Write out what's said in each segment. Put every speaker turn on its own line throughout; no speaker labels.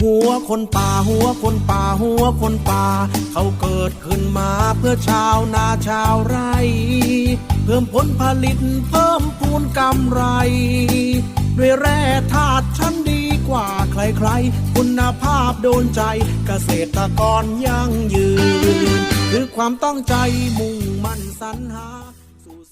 หัวคนป่าหัวคนป่าหัวคนป่า เขาเกิดขึ้นมาเพื่อชาวนาชาวไร่ เพิ่มผลผลิตเพิ่มพูนกำไร ด้วยแร่ธาตุชั้นดีกว่าใครๆ คุณภาพโดนใจเกษตรกรยั่งยืน คือความตั้งใจมุ่งมั่นสรรหา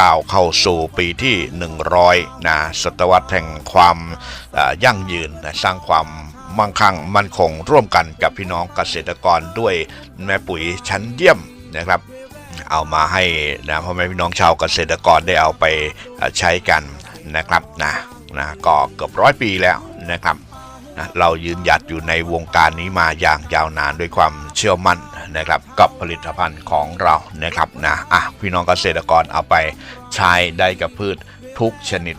ก้าวเข้าสู่ปีที่ 100นะศตวรรษแห่งความยั่งยืนนะสร้างความมั่งคั่งมั่นคงร่วมกันกับพี่น้องเกษตรกรด้วยแม่ปุ๋ยชั้นเยี่ยมนะครับเอามาให้นะพ่อแม่พี่น้องชาวเกษตรกรได้เอาไปใช้กันนะครับนะนะก็เกือบร้อยปีแล้วนะครับ นะเรายืนหยัดอยู่ในวงการนี้มาอย่างยาวนานด้วยความเชื่อมั่นนะครับกับผลิตภัณฑ์ของเรานะครับนะอะพี่น้องเกษตรกรเอาไปใช้ได้กับพืชทุกชนิด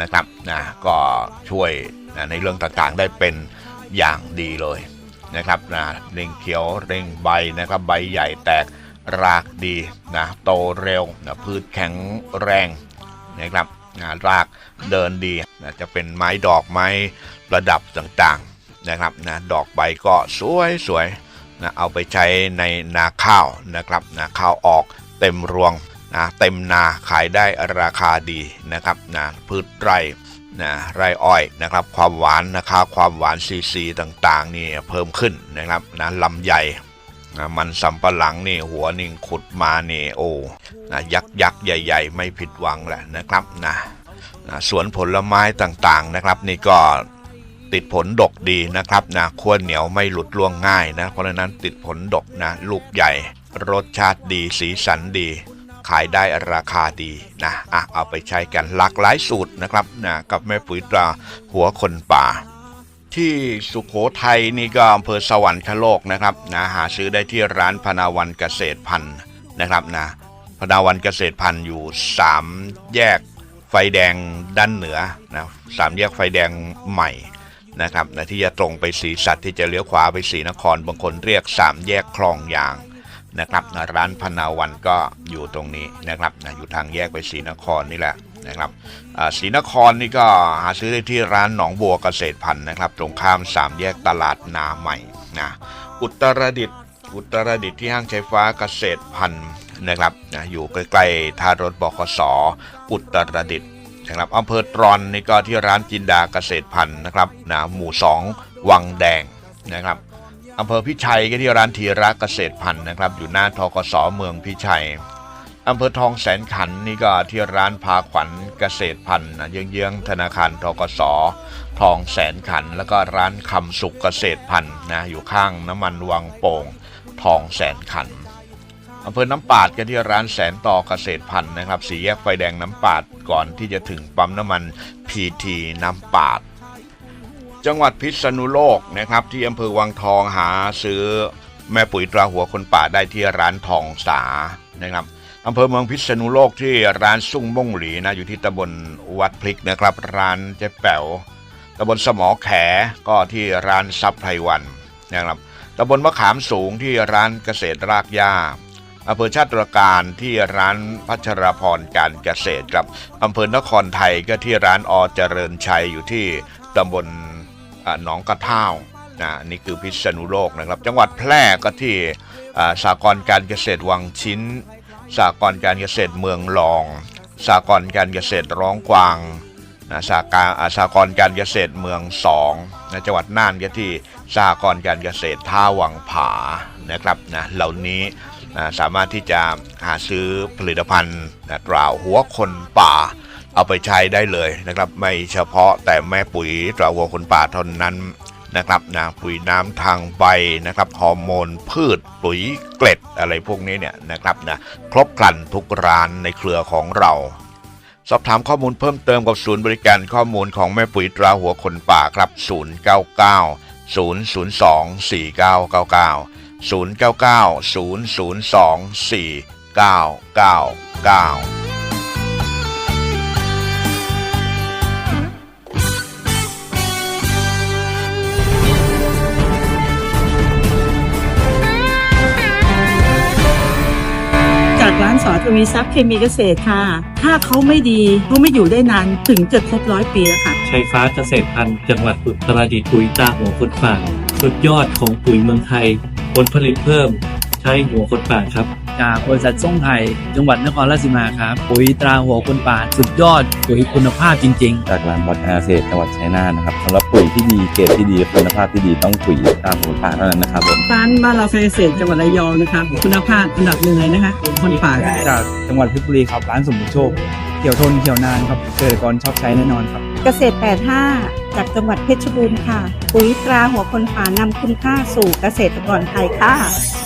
นะครับนะก็ช่วยนะในเรื่องต่างๆได้เป็นอย่างดีเลยนะครับนะเร่งเขียวเร่งใบนะครับใบใหญ่แตกรากดีนะโตเร็วนะพืชแข็งแรงนะครับ นะรากเดินดีนะจะเป็นไม้ดอกไม้ประดับต่างๆนะครับนะดอกใบก็สวยสวยนะเอาไปใช้ในนาข้าวนะครับนาข้าวออกเต็มรวงนะเต็มนาขายได้ราคาดีนะครับนะพืชไร่นะไรอ้อยนะครับความหวานนะคะความหวานซีซีต่างๆนี่เพิ่มขึ้นนะครับนะลำใหญ่ นะมันสำปะหลังนี่หัวนี่งขุดมาเนี่โอ้นะยักษ์ยักษ์ใหญ่ ๆ ไม่ผิดหวังแหละนะครับนะนะสวนผลไม้ต่างๆนะครับ นี่ก็ติดผลดกดีนะครับนะขั้วเหนียวไม่หลุดล่วงง่ายนะ เพราะฉะนั้นติดผลดกนะลูกใหญ่ รสชาติดีสีสันดี ขายได้ราคาดีนะอะเอาไปใช้กันหลากหลายสูตรนะครับนะกับแม่ปุ๋ยตราหัวคนป่า ที่สุขโขทัยนี่ก็อำเภอสวรรคโลกนะครับนะหาซื้อได้ที่ร้านพนาวันเกษตรพันธ์นะครับนะพนาวันเกษตรพันธ์อยู่ 3 แยกไฟแดงด้านเหนือนะสามแยกไฟแดงใหม่นะครับนะที่จะตรงไปสีสัตว์ที่จะเลี้ยวขวาไปสีนครบางคนเรียก 3 แยกคลองยางนะครับนะร้านพนาวันก็อยู่ตรงนี้นะครับนะอยู่ทางแยกไปสีนครนี่แหละนะครับ ศรีนครนี่ก็หาซื้อได้ที่ร้านหนองบัวเกษตรพันธุ์นะครับ ตรงข้ามสามแยกตลาดนาใหม่นะอุตรดิตถ์อุตรดิตถ์ที่ห้างใช้ฟ้าเกษตรพันธุ์นะครับนะอยู่ใกล้ๆท่ารถบขสอุตรดิตถ์นะครับอำเภอตรอนนี่ก็ที่ร้านจินดาเกษตรพันธุ์นะครับนะหมู่สองวังแดงนะครับอำเภอพิชัยก็ที่ร้านธีระเกษตรพันธุ์นะครับ อยู่หน้าทกสเมืองพิชัย อำเภอทองแสนขันนี่ก็ที่ร้านพาขวัญเกษตรพันธุ์เยื้องๆธนาคารทกสทองแสนขัน แล้วก็ร้านคำสุขเกษตรพันธ์นะอยู่ข้างน้ำมันวังโป่งทองแสนขันอำเภอน้ำปาดก็ที่ร้านแสนต่อเกษตรพันธ์นะครับสีแยกไฟแดงน้ำปาดก่อนที่จะถึงปั๊มน้ำมันพีทีน้ำปาด จังหวัดพิษณุโลกนะครับที่อำเภอวังทองหาซื้อแม่ปุ๋ยตราหัวคนป่าได้ที่ร้านทองสานะครับ อำเภอเมืองพิษณุโลกที่ร้านสุ่งม่งหลีนะอยู่ที่ตำบลวัดพลิกนะครับร้านเจ๊แป๋วตำบลสมอแขก็ที่ร้านซับไพรวันนะครับตำบลมะขามสูงที่ร้านเกษตรรากหญ้าอำเภอชาติตรการที่ร้านพัชรพรการเกษตรครับอำเภอนครไทยก็ที่ร้านอเจริญชัยอยู่ที่ตำบลหนองกระเท่านะนี่คือพิษณุโลกนะครับ จังหวัดแพร่ก็ที่อ่าสากลการเกษตรวังชิ้น สหกรการเกษตรเมืองรองสหกรการเกษตรร้องกวางนะสหการอ่ากรการเกษตรเมืองสองนะจังหวัดน่านก็ที่สหกรการเกษตรท่าวังผานะครับนะเหล่านี้นะสามารถที่จะหาซื้อผลิตภัณฑ์นะตราหัวคนป่า เอาไปใช้ได้เลยนะครับ ไม่เฉพาะแต่แม่ปุ๋ยตราหัวคนป่าเท่านั้น นะครับนะปุ๋ยน้ำทางใบนะครับฮอร์โมนพืชปุ๋ยเกล็ดอะไรพวกนี้เนี่ยนะครับนะครบครันทุกร้านในเครือของเราสอบถามข้อมูลเพิ่มเติมกับศูนย์บริการข้อมูลของแม่ปุ๋ยตราหัวคนป่าครับ 099
002 4999 099 002 4999 สอทวีทรัพย์เคมีเกษตรค่ะ ถ้าเขาไม่ดีเขาไม่อยู่ได้นานถึงจะครบร้อยปีแล้วค่ะ
ชัยฟ้าเกษตรพันธุ์จังหวัดอุตรดิตถ์ปุ๋ยตาหัวคนป่าสุดยอดของปุ๋ยเมืองไทยผลผลิตเพิ่ม ใช้หัวคนป่าครับ
จากบริษัทส่งไทย จังหวัดนครราชสีมาครับ ปุ๋ยตราหัวคนป่าสุดยอด ปุ๋ยคุณภาพจริงๆ
จากร้านบอดอาเซตจังหวัดชัยนาทนะครับสำหรับปุ๋ยที่ดีเกรดที่ดีคุณภาพที่ดีต้องปุ๋ยตามผมป่าเท่านั้นนะครับผม
ร้านบ้านเราเกษตรจังหวัดระยองนะคะคุณภาพอันดับหนึ่งเลยนะคะคนป่า
จากจังหวัดเพชรบุรีครับร้านสมบูรณ์โชค เขียวทนเขียวนานครับเกษตรกรชอบใช้แน่นอนครับ
เกษตร 85 จากจังหวัดเพชรบูรณ์ค่ะ ปุ๋ยตราหัวคนป่านำคุณค่าสู่เกษตรกรไทยค่ะ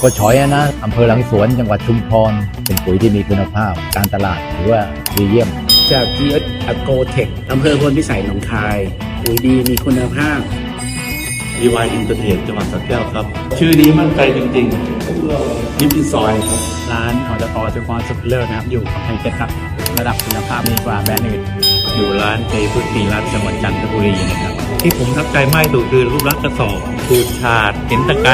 ก็ช้อยอะนะอำเภอหลังสวนจังหวัดชุมพร เป็นปุ๋ยที่มีคุณภาพ การตลาดถือว่าดีเยี่ยม
จาก GS a g r o t e c h อำเภอพลพิสัยหนองคาย ปุ๋ยดีมีคุณภาพ
ดีวายอินเตอร์เทรดจังหวัดสระแก้วครับ ชื่อนี้มั่นใจจริงๆยิปปี้ซอยครับ
ร้านออตอจุกรสุดเลิศนะครับ อยู่กับไฮเทคครับ ระดับคุณภาพดีกว่าแบรนด์อื่น
อยู่ร้านเจพุทธีรัตน์จังหวัดจันทบุรีนะครับ ที่ผมทับใจมากที่สุดคือรูปลักษณ์กระสอบคูดฉาดเห็นตะไกร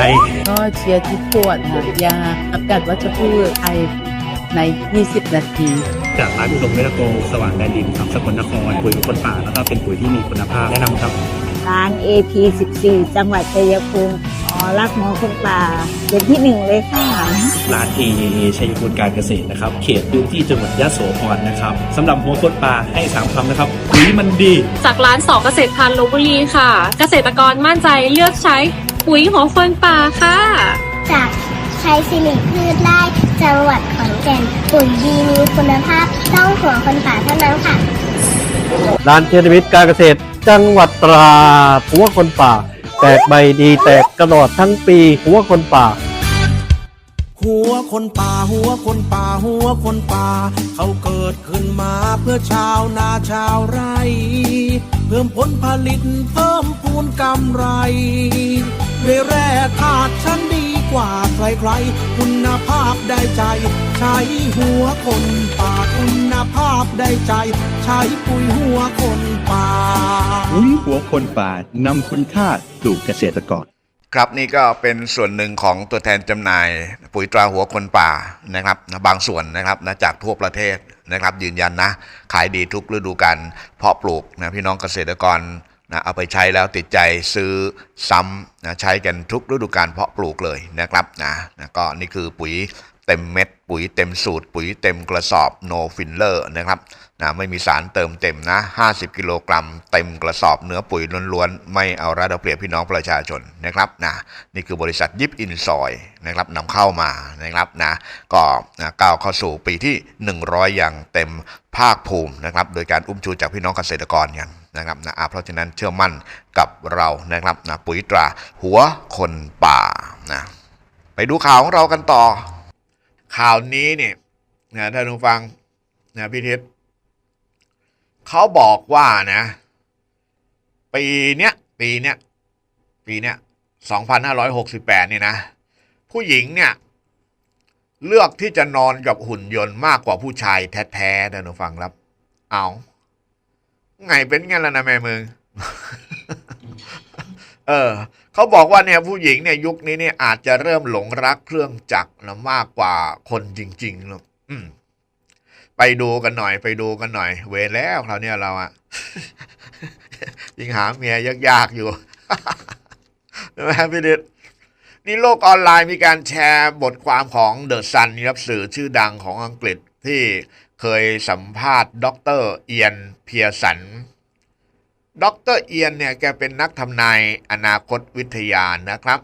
ก็เชียร์ที่ขวดค่ะยาอากาศวัชพืชไทยใน 20 นาที
จากร้านอุดมเมลโกสว่างแดนดินครับสกลนครปุ๋ยคนป่าแล้วก็เป็นปุ๋ยที่มีคุณภาพแนะนำครับ
ร้าน AP 14 จังหวัดชัยภูมิอ๋อรักหมอคนป่าเป็นที่หนึ่งเลยค่ะ
ร้าน AAA ชัยภูมิการเกษตรนะครับ เขตพื้นที่จังหวัดยะโสธรนะครับสำหรับหัวคนป่าให้สามคำนะครับปุ๋ยมันดี
จากร้านสอเกษตรพันธุ์ลบบุรีค่ะ เกษตรกรมั่นใจเลือกใช้ปุ๋ยหัวคนป่าค่ะ
จากใช้สิริพืชได้จังหวัดขอนแก่นปุ๋ยดีมีคุณภาพต้องหัวคนป่าเท่านั้นค่ะ
ร้านเทนวิทย์การเกษตร จังหวัดตราดหัวคนป่า แตกใบดีแตกกระโดดทั้งปีหัวคนป่า
หัวคนป่า หัวคนป่า หัวคนป่า เขาเกิดขึ้นมาเพื่อชาวนาชาวไร่ เพิ่มผลผลิตเพิ่มพูนกำไรด้วยแร่ธาตุชั้นดี กว่าใครๆ คุณภาพได้ใจ ใช้หัวคนป่าคุณภาพได้ใจ ใช้ปุ๋ยหัวคนป่า
ปุ๋ยหัวคนป่านำคุณค่าสู่เกษตรกร
ครับนี่ก็เป็นส่วนหนึ่งของตัวแทนจำหน่าย ปุ๋ยตราหัวคนป่านะครับนะบางส่วนนะครับนะจากทั่วประเทศนะครับยืนยันนะ ขายดีทุกฤดูกาลเพาะปลูกนะพี่น้องเกษตรกร นะเอาไปใช้แล้วติดใจซื้อซ้ำนะใช้กันทุกฤดูกาลเพาะปลูกเลยนะครับนะนะก็นี่คือปุ๋ยเต็มเม็ด ปุ๋ยเต็มสูตร ปุ๋ยเต็มกระสอบ no filler นะครับนะไม่มีสารเติมเต็มนะ 50 กิโลกรัม เต็มกระสอบเนื้อปุ๋ยล้วนๆ ไม่เอารัดเอาเปรียบพี่น้องประชาชนนะครับนะนี่คือบริษัทยิปอินซอยนะครับนำเข้ามานะครับนะก็นะก้าวเข้าสู่ปีที่ 100 อย่างเต็มภาคภูมินะครับโดยการอุ้มชูจากพี่น้องเกษตรกรกัน นะครับนะอะเพราะฉะนั้นเชื่อมั่นกับเรานะครับนะปุ๋ยตราหัวคนป่านะไปดูข่าวของเรากันต่อ ข่าวนี้เนี่ยนะท่านผู้ฟังนะพี่ทิศเขาบอกว่านะ ปีเนี้ยปีเนี้ยปีเนี้ยสองพันห้าร้อยหกสิบแปดนี่นะ ผู้หญิงเนี่ยเลือกที่จะนอนกับหุ่นยนต์มากกว่าผู้ชายแท้ๆท่านผู้ฟังครับ เอา ไงเป็นงั้นแล้วนะแม่มึง เออเขาบอกว่าเนี่ยผู้หญิงเนี่ยยุคนี้เนี่ยอาจจะเริ่มหลงรักเครื่องจักรนะมากกว่าคนจริงๆหรอกอืมไปดูกันหน่อย ไปดูกันหน่อย เวรแล้วคราวเนี้ยเราอะยังหาเมียยากๆอยู่ใช่ไหมพี่เด็ดนี่โลกออนไลน์มีการแชร์บทความของเดอะซันครับสื่อชื่อดังของอังกฤษที่ เคยสัมภาษณ์ดรเอียนเพียสันดรเอียนเนี่ยแกเป็นนักทำนายอนาคตวิทยานะครับ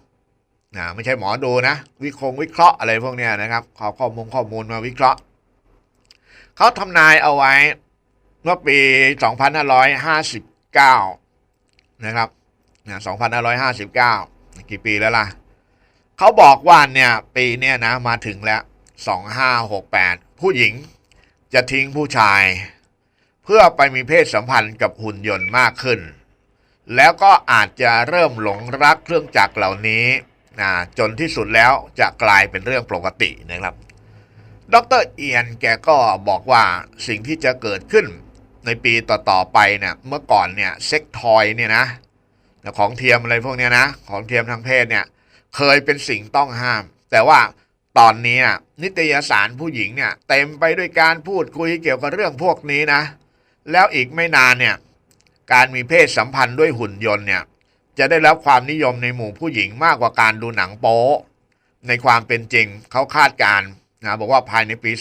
นะไม่ใช่หมอดูนะ วิคงวิเคราะห์อะไรพวกเนี้ยนะครับขอข้อมูลข้อมูลมาวิเคราะห์ เขาทำนายเอาไว้เมื่อปี 2559 นะครับนะ2559 กี่ปีแล้วล่ะ เขาบอกว่าเนี่ยปีเนี้ยนะมาถึงแล้ว 2568 ผู้หญิง จะทิ้งผู้ชาย เพื่อไปมีเพศสัมพันธ์กับหุ่นยนต์มากขึ้น แล้วก็อาจจะเริ่มหลงรักเครื่องจักรเหล่านี้นะจนที่สุดแล้วจะกลายเป็นเรื่องปกตินะครับ ดรเอียนแกก็บอกว่าสิ่งที่จะเกิดขึ้นในปีต่อๆไปเนี่ยเมื่อก่อนเนี่ยเซ็กทอยเนี่ยนะของเทียมอะไรพวกเนี้ยนะ ของเทียมทางเพศเนี่ยเคยเป็นสิ่งต้องห้าม แต่ว่า ตอนนี้นิตยสารผู้หญิงเนี่ยเต็มไปด้วยการพูดคุยเกี่ยวกับเรื่องพวกนี้นะ แล้วอีกไม่นานเนี่ยการมีเพศสัมพันธ์ด้วยหุ่นยนต์เนี่ยจะได้รับความนิยมในหมู่ผู้หญิงมากกว่าการดูหนังโป๊ในความเป็นจริงเขาคาดการณ์นะบอกว่าภายในปี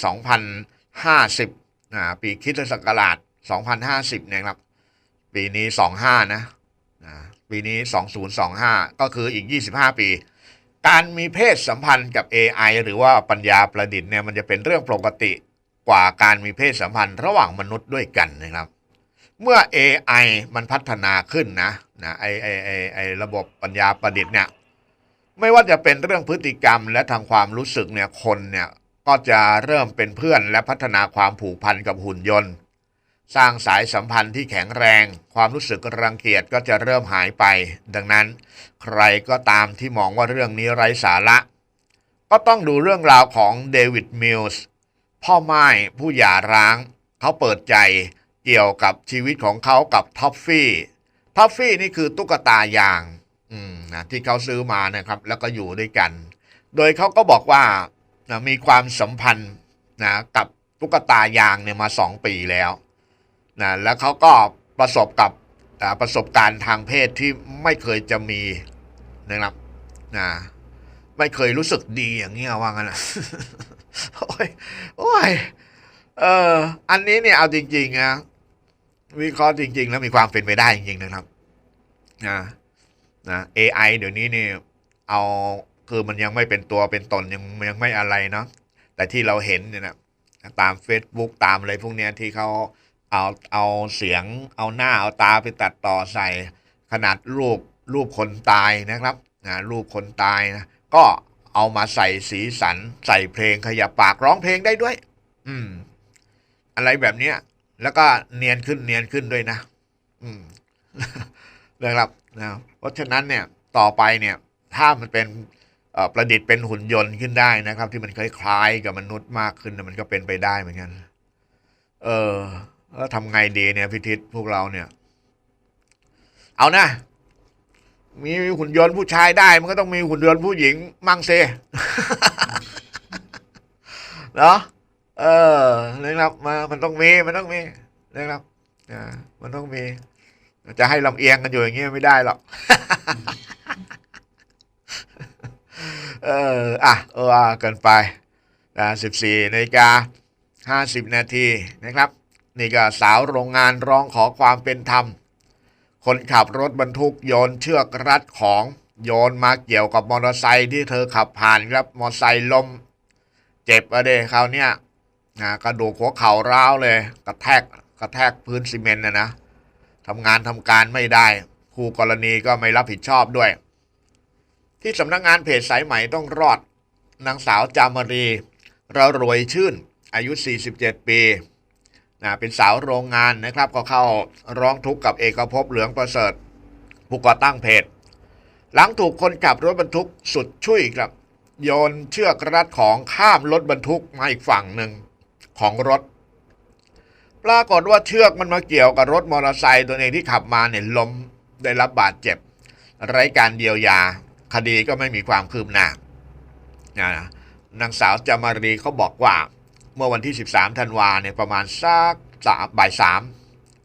2050นะปีคริสตศักราช 2050เนี่ยครับปีนี้ 25 นะนะปีนี้ 2025 ก็คืออีก 25 ปี การมีเพศสัมพันธ์กับ AI หรือว่าปัญญาประดิษฐ์เนี่ยมันจะเป็นเรื่องปกติกว่าการมีเพศสัมพันธ์ระหว่างมนุษย์ด้วยกันนะครับ เมื่อ AI มันพัฒนาขึ้นนะนะไอไอไอไอระบบปัญญาประดิษฐ์เนี่ยไม่ว่าจะเป็นเรื่องพฤติกรรมและทางความรู้สึกเนี่ยคนเนี่ยก็จะเริ่มเป็นเพื่อนและพัฒนาความผูกพันกับหุ่นยนต์ สร้างสายสัมพันธ์ที่แข็งแรง ความรู้สึกรังเกียจก็จะเริ่มหายไป ดังนั้น ใครก็ตามที่มองว่าเรื่องนี้ไร้สาระ ก็ต้องดูเรื่องราวของเดวิดมิลส์พ่อไม้ผู้หย่าร้าง เขาเปิดใจเกี่ยวกับชีวิตของเขากับท็อฟฟี่ท็อฟฟี่นี่คือตุ๊กตายางอืมนะที่เขาซื้อมานะครับ แล้วก็อยู่ด้วยกัน โดยเขาก็บอกว่านะมีความสัมพันธ์นะกับตุ๊กตายางเนี่ยมาสองปีแล้ว นะแล้วเขาก็ประสบกับประสบการณ์ทางเพศที่ไม่เคยจะมีนะครับนะไม่เคยรู้สึกดีอย่างเงี้ยว่างั้นนะโอ้ยโอ้ยเอออันนี้เนี่ยเอาจริงๆนะวิเคราะห์จริง ๆ แล้วมีความเป็นไปได้จริงๆนะครับนะนะ AI เดี๋ยวนี้นี่เอาคือมันยังไม่เป็นตัวเป็นตนยังยังไม่อะไรเนาะแต่ที่เราเห็นเนี่ยนะตาม Facebook ตามอะไรพวกเนี้ยที่เขา เอาเอาเสียงเอาหน้าเอาตาไปตัดต่อใส่ขนาดรูปรูปคนตายนะครับนะรูปคนตายนะก็เอามาใส่สีสัน ใส่เพลงขยับปากร้องเพลงได้ด้วย อืม อะไรแบบเนี้ยแล้วก็เนียนขึ้นเนียนขึ้นด้วยนะ อืมนะครับนะเพราะฉะนั้นเนี่ยต่อไปเนี่ย ถ้ามันเป็นประดิษฐ์เป็นหุ่นยนต์ขึ้นได้นะครับ ที่มันคล้ายๆกับมนุษย์มากขึ้นมันก็เป็นไปได้เหมือนกัน เออ แล้วทำไงดีเนี่ยพิทิศพวกเราเนี่ย เอานะ มีหุ่นยนต์ผู้ชายได้ มันก็ต้องมีหุ่นยนต์ผู้หญิงมั่งเซเนาะเออนะครับมามันต้องมีมันต้องมีนะครับอ่ามันต้องมี จะให้ลำเอียงกันอยู่อย่างเงี้ยไม่ได้หรอกเอออะเออเกินไปนะสิบสี่นาฬิกาห้าสิบนาทีนะครับ นี่ก็สาวโรงงานร้องขอความเป็นธรรม คนขับรถบรรทุกโยนเชือกรัดของโยนมาเกี่ยวกับมอเตอร์ไซค์ที่เธอขับผ่านครับมอเตอร์ไซค์ล้มเจ็บอะเดคราวเนี้ยนะกระดูกหัวเข่าร้าวเลย กระแทกกระแทกพื้นซีเมนต์นะนะทำงานทำการไม่ได้คู่กรณีก็ไม่รับผิดชอบด้วย ที่สำนักงานเพจสายไหมต้องรอดนางสาวจามรีระรวยชื่น อายุ 47 ปี นะเป็นสาวโรงงานนะครับ ก็เข้าร้องทุกข์กับเอกภพเหลืองประเสริฐ ผู้ก่อตั้งเพจหลังถูกคนขับรถบรรทุกสุดช่วยครับ โยนเชือกรัดของข้ามรถบรรทุกมาอีกฝั่งหนึ่งของรถ ปรากฏว่าเชือกมันมาเกี่ยวกับรถมอเตอร์ไซค์ตัวเองที่ขับมาเนี่ยล้มได้รับบาดเจ็บ ไร้การเยียวยา คดีก็ไม่มีความคืบหน้านะนางสาวจามารีเขาบอกว่า เมื่อวันที่ 13ธันวาเนี่ยประมาณสักสามบ่ายสาม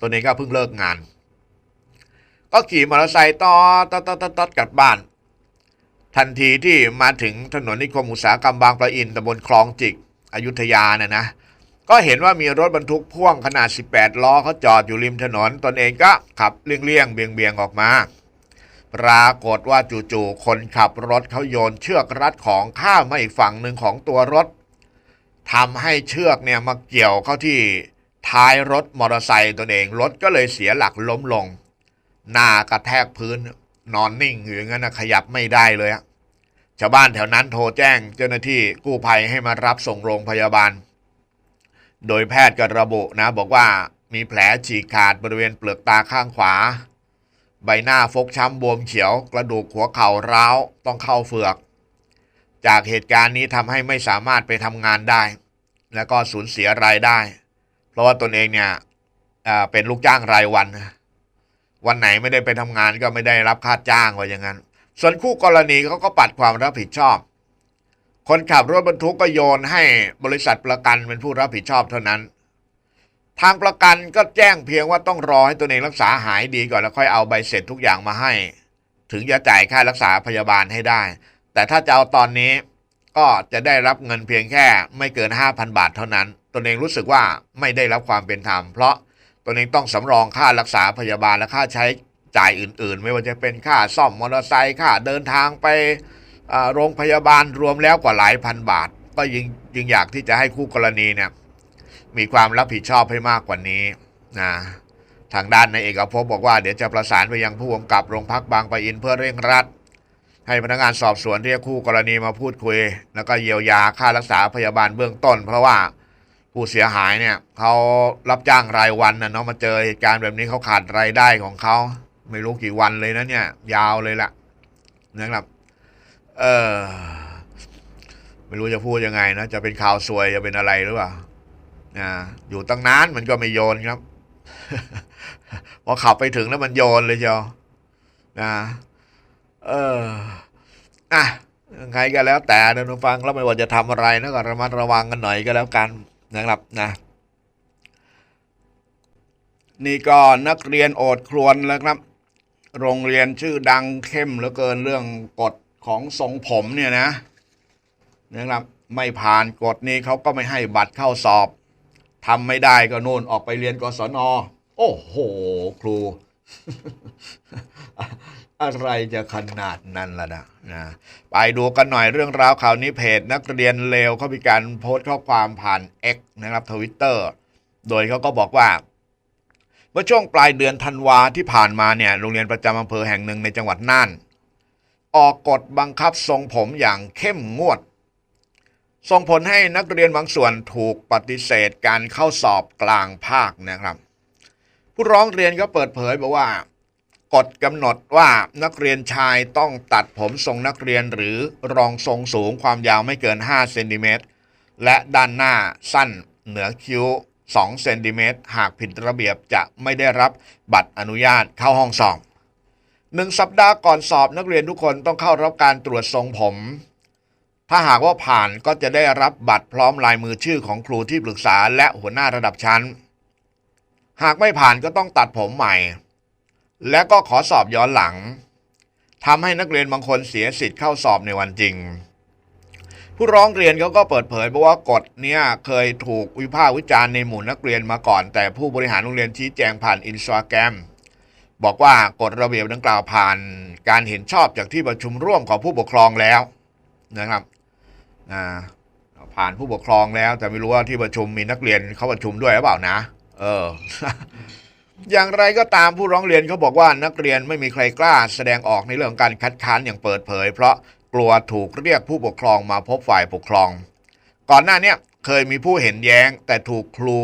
ตัวเองก็เพิ่งเลิกงาน ก็ขี่มอเตอร์ไซค์ต่อต่อต่อต่อต่อกลับบ้าน ทันทีที่มาถึงถนนนิคมอุตสาหกรรมบางปะอินตำบลคลองจิกอยุธยาเนี่ยนะก็เห็นว่ามีรถบรรทุกพ่วงขนาด 18 ล้อเขาจอดอยู่ริมถนน ตนเองก็ขับเลี่ยงๆเบี่ยงๆออกมา ปรากฏว่าจู่ๆคนขับรถเขาโยนเชือกรัดของข้ามมาอีกฝั่งหนึ่งของตัวรถ ทำให้เชือกเนี่ยมาเกี่ยวเข้าที่ท้ายรถมอเตอร์ไซค์ตนเอง รถก็เลยเสียหลักล้มลง หน้ากระแทกพื้นนอนนิ่งอยู่อย่างนั้นนะขยับไม่ได้เลยอะชาวบ้านแถวนั้นโทรแจ้งเจ้าหน้าที่กู้ภัยให้มารับส่งโรงพยาบาล โดยแพทย์ก็ระบุนะ บอกว่ามีแผลฉีกขาดบริเวณเปลือกตาข้างขวา ใบหน้าฟกช้ำบวมเขียว กระดูกหัวเข่าร้าว ต้องเข้าเฟือก จากเหตุการณ์นี้ทำให้ไม่สามารถไปทำงานได้ แล้วก็สูญเสียรายได้ เพราะว่าตนเองเนี่ยเป็นลูกจ้างรายวัน วันไหนไม่ได้ไปทำงานก็ไม่ได้รับค่าจ้างว่าอย่างนั้น ส่วนคู่กรณีเขาก็ปัดความรับผิดชอบ คนขับรถบรรทุกก็โยนให้บริษัทประกันเป็นผู้รับผิดชอบเท่านั้น ทางประกันก็แจ้งเพียงว่าต้องรอให้ตัวเองรักษาหายดีก่อนแล้วค่อยเอาใบเสร็จทุกอย่างมาให้ ถึงจะจ่ายค่ารักษาพยาบาลให้ได้ แต่ถ้าจะเอาตอนนี้ก็จะได้รับเงินเพียงแค่ไม่เกิน 5,000 บาทเท่านั้น ตนเองรู้สึกว่าไม่ได้รับความเป็นธรรม เพราะตนเองต้องสำรองค่ารักษาพยาบาลและค่าใช้จ่ายอื่น ๆ ไม่ว่าจะเป็นค่าซ่อมมอเตอร์ไซค์ค่าเดินทางไปโรงพยาบาลรวมแล้วกว่าหลายพันบาท ก็ยิงยิงอยากที่จะให้คู่กรณีเนี่ยมีความรับผิดชอบให้มากกว่านี้นะทางด้านในเอกภพบอกว่าเดี๋ยวจะประสานไปยังผู้กำกับโรงพักบางปะอินเพื่อเร่งรัด ให้พนักงานสอบสวนเรียกคู่กรณีมาพูดคุย แล้วก็เยียวยาค่ารักษาพยาบาลเบื้องต้น เพราะว่าผู้เสียหายเนี่ยเขารับจ้างรายวันนะเนาะมาเจอเหตุการณ์แบบนี้เขาขาดรายได้ของเขาไม่รู้กี่วันเลยนะเนี่ย ยาวเลยละนะครับเออไม่รู้จะพูดยังไงนะจะเป็นข่าวซวยจะเป็นอะไรหรือเปล่านะอยู่ตั้งนานมันก็ไม่โยนครับพอขับไปถึงแล้วมันโยนเลยเชียวนะ เอออะยังไงก็แล้วแต่นะทุกฟังแล้วไม่ว่าจะทำอะไรนะก็ระมัดระวังกันหน่อยก็แล้วกันนะครับนะนี่ก็นักเรียนโอดครวนแล้วครับ โรงเรียนชื่อดังเข้มเหลือเกินเรื่องกฎของทรงผมเนี่ยนะนะครับ ไม่ผ่านกฎนี้เขาก็ไม่ให้บัตรเข้าสอบทำไม่ได้ก็นู่นออกไปเรียนกศนโอ้โห ครู อะไรจะขนาดนั้นล่ะนะนะไปดูกันหน่อยเรื่องราวข่าวนี้เพจนักเรียนเลวเขามีการโพสต์ข้อความผ่าน X นะครับทวิตเตอร์โดยเขาก็บอกว่า เมื่อช่วงปลายเดือนธันวาที่ผ่านมาเนี่ยโรงเรียนประจำอำเภอแห่งหนึ่งในจังหวัดน่าน ออกกฎบังคับทรงผมอย่างเข้มงวด ส่งผลให้นักเรียนบางส่วนถูกปฏิเสธการเข้าสอบกลางภาคนะครับ ผู้ร้องเรียนก็เปิดเผยบอกว่า กฎกำหนดว่านักเรียนชายต้องตัดผมทรงนักเรียนหรือรองทรงสูงความยาวไม่เกิน 5 เซนติเมตร และด้านหน้าสั้นเหนือคิ้ว 2 เซนติเมตร หากผิดระเบียบจะไม่ได้รับบัตรอนุญาตเข้าห้องสอบหนึ่งสัปดาห์ก่อนสอบนักเรียนทุกคนต้องเข้ารับการตรวจทรงผม ถ้าหากว่าผ่านก็จะได้รับบัตรพร้อมลายมือชื่อของครูที่ปรึกษาและหัวหน้าระดับชั้น หากไม่ผ่านก็ต้องตัดผมใหม่ และก็ขอสอบย้อนหลังทำให้นักเรียนบางคนเสียสิทธิ์เข้าสอบในวันจริง ผู้ร้องเรียนเขาก็เปิดเผยบอกว่ากฎเนี้ยเคยถูกวิพากษ์วิจารณ์ในหมู่นักเรียนมาก่อน แต่ผู้บริหารโรงเรียนชี้แจงผ่านอินสตาแกรมบอกว่ากฎระเบียบดังกล่าวผ่านการเห็นชอบจากที่ประชุมร่วมของผู้ปกครองแล้วนะครับผ่านผู้ปกครองแล้ว แต่ไม่รู้ว่าที่ประชุมมีนักเรียนเข้าประชุมด้วยหรือเปล่านะ เออ อย่างไรก็ตามผู้ร้องเรียนเขาบอกว่านักเรียนไม่มีใครกล้า แสดงออกในเรื่องการคัดค้านอย่างเปิดเผย เพราะกลัวถูกเรียกผู้ปกครองมาพบฝ่ายปกครอง ก่อนหน้านี้เคยมีผู้เห็นแย้ง แต่ถูกครู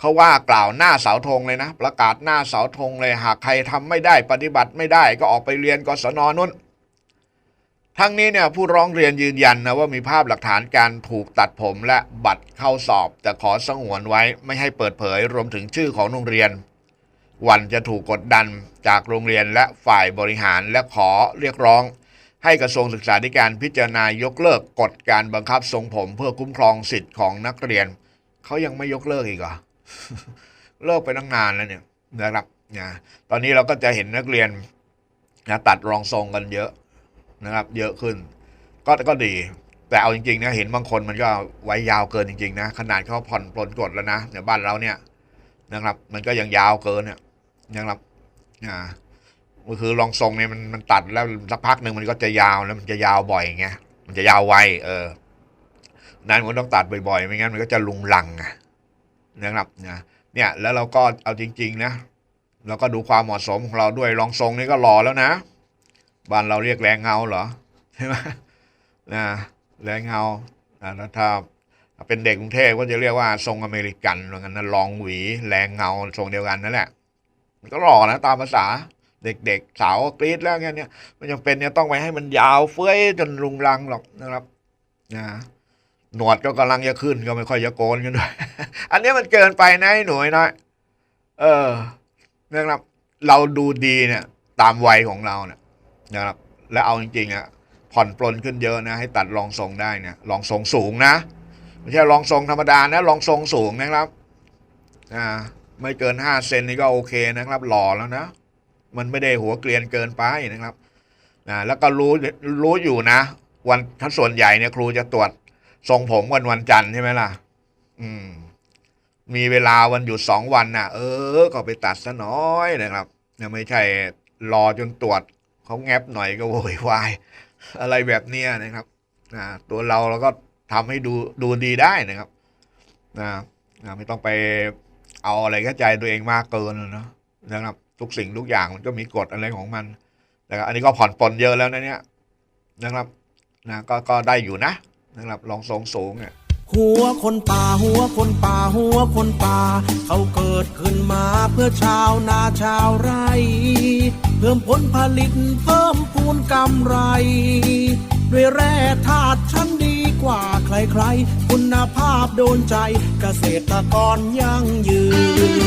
เขาว่ากล่าวหน้าเสาธงเลยนะ ประกาศหน้าเสาธงเลยหากใครทำไม่ได้ปฏิบัติไม่ได้ก็ออกไปเรียนกศนนุ่นทั้งนี้เนี่ยผู้ร้องเรียนยืนยันนะว่ามีภาพหลักฐานการถูกตัดผมและบัตรเข้าสอบ แต่ขอสงวนไว้ไม่ให้เปิดเผยรวมถึงชื่อของโรงเรียน วันจะถูกกดดันจากโรงเรียนและฝ่ายบริหารและขอเรียกร้อง ให้กระทรวงศึกษาธิการพิจารณายกเลิกกฎการบังคับทรงผมเพื่อคุ้มครองสิทธิ์ของนักเรียน เขายังไม่ยกเลิกอีกเหรอเลิกไปตั้งนานแล้วเนี่ยนะครับนะตอนนี้เราก็จะเห็นนักเรียนนะตัดรองทรงกันเยอะนะครับ เยอะขึ้น ก็ก็ดี แต่เอาจริงๆนะเห็นบางคนมันก็ไว้ยาวเกินจริงๆนะขนาดเขาผ่อนปลนกฎแล้วนะในบ้านเราเนี่ยนะครับ มันก็ยังยาวเกินเนี่ย นะครับอ่าก็คือรองทรงเนี่ยมันมันตัดแล้วสักพักหนึ่งมันก็จะยาวแล้วมันจะยาวบ่อยไงมันจะยาวไวเออนั้นมันต้องตัดบ่อยๆ ไม่งั้นมันก็จะลุงลังไงนะครับนะเนี่ย แล้วเราก็เอาจริง ๆ นะเราก็ดูความเหมาะสมของเราด้วยรองทรงนี่ก็รอแล้วนะบ้านเราเรียกแรงเงาเหรอใช่ไหมนะแรงเงาอ่าแล้วถ้าเป็นเด็กกรุงเทพก็จะเรียกว่าทรงอเมริกันเหมือนกันนะลองหวีแรงเงาทรงเดียวกันนั่นแหละ ก็หล่อนะตามภาษาเด็กๆสาวกรี๊ดแล้วเนี่ยไม่จำเป็นเนี่ยต้องไปให้มันยาวเฟ้ยจนรุงรังหรอกนะครับนะหนวดก็กำลังจะขึ้นก็ไม่ค่อยจะโกนกันด้วย อันนี้มันเกินไปนะหน่วยน้อยเออนะครับ เราดูดีเนี่ย ตามวัยของเราเนี่ยนะครับ แล้วเอาจริงๆอะผ่อนปลนขึ้นเยอะนะ ให้ตัดรองทรงได้เนี่ยรองทรงสูงนะไม่ใช่รองทรงธรรมดานะรองทรงสูงนะครับ อ่า ไม่เกินห้าเซนนี่ก็โอเคนะครับ หล่อแล้วนะ มันไม่ได้หัวเกรียนเกินไปนะครับนะแล้วก็รู้รู้อยู่นะ วันถ้าส่วนใหญ่เนี่ยครูจะตรวจทรงผมวันวันจันทร์ใช่ไหมล่ะ อืม มีเวลาวันหยุดสองวันนะเออ ก็ไปตัดซะน้อยนะครับเนี่ยไม่ใช่รอจนตรวจเขาแงบหน่อยก็โวยวายอะไรแบบเนี้ยนะครับนะตัวเราเราก็ทำให้ดูดูดีได้นะครับนะนะไม่ต้องไป เอาอะไรเข้าใจตัวเองมากเกินนะนะครับ ทุกสิ่งทุกอย่างมันก็มีกฎอะไรของมันนะครับอันนี้ก็ผ่อนปลนเยอะแล้วนะเนี่ยนะครับนะก็ก็ได้อยู่นะนะครับลองทรงสูงเนี่ย
หัวคนป่าหัวคนป่าหัวคนป่า เขาเกิดขึ้นมาเพื่อชาวนาชาวไร่เพิ่มผลผลิตเพิ่มพูนกำไร ด้วยแร่ธาตุชั้นด กว่าใครๆ คุณภาพโดนใจเกษตรกรยั่งยื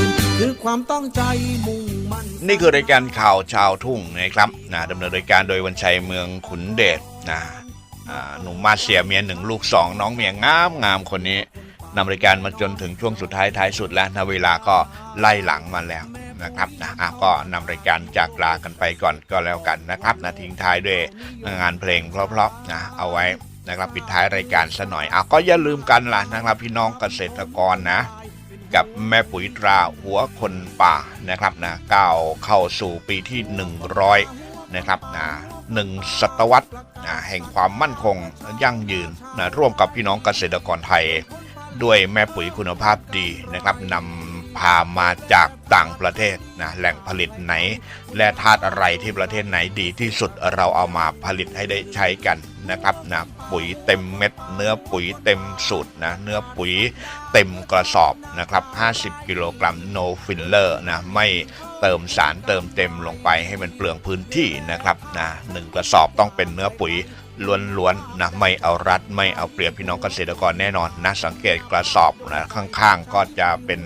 นคือความตั้งใจมุ่งมั่น
นี่คือรายการข่าวชาวทุ่งนะครับนะดำเนินรายการโดยวันชัยเมืองขุนเดชนะหนุ่มมาเสียเมียหนึ่งลูกสองน้องเมียงามงามคนนี้นำรายการมาจนถึงช่วงสุดท้ายท้ายสุดแล้วนะเวลาก็ไล่หลังมาแล้วนะครับนะอะก็นำรายการจากลากันไปก่อนก็แล้วกันนะครับนะทิ้งท้ายด้วยงานเพลงเพราะๆนะเอาไว้ นะครับปิดท้ายรายการซะหน่อยอะก็อย่าลืมกันล่ะนะครับพี่น้องเกษตรกรนะ กับแม่ปุ๋ยตราหัวคนป่านะครับนะก้าวเข้าสู่ปีที่ 100 นะครับนะหนึ่งศตวรรษนะแห่งความมั่นคงยั่งยืนนะร่วมกับพี่น้องเกษตรกรไทย ด้วยแม่ปุ๋ยคุณภาพดีนะครับนำ พามาจากต่างประเทศนะแหล่งผลิตไหน และธาตุอะไรที่ประเทศไหนดีที่สุดเราเอามาผลิตให้ได้ใช้กันนะครับนะปุ๋ยเต็มเม็ด เนื้อปุ๋ยเต็มสูตรนะเนื้อปุ๋ยเต็มกระสอบนะครับ 50 กิโลกรัม no filler นะไม่เติมสารเติมเต็มลงไปให้มันเปลืองพื้นที่นะครับนะหนึ่งกระสอบต้องเป็นเนื้อปุ๋ย ล้วนๆนะไม่เอารัดไม่เอาเปรียบพี่น้องเกษตรกรแน่นอนนะสังเกตกระสอบนะข้างๆ ก็จะเป็น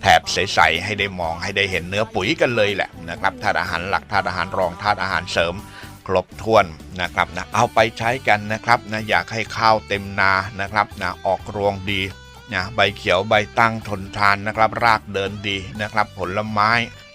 แถบใสๆให้ได้มองให้ได้เห็นเนื้อปุ๋ยกันเลยแหละนะครับธาตุอาหารหลักธาตุอาหารรองธาตุอาหารเสริมครบถ้วนนะครับนะเอาไปใช้กันนะครับนะอยากให้ข้าวเต็มนานะครับนะออกรวงดีนะใบเขียวใบตั้งทนทานนะครับ รากเดินดีนะครับ ผลไม้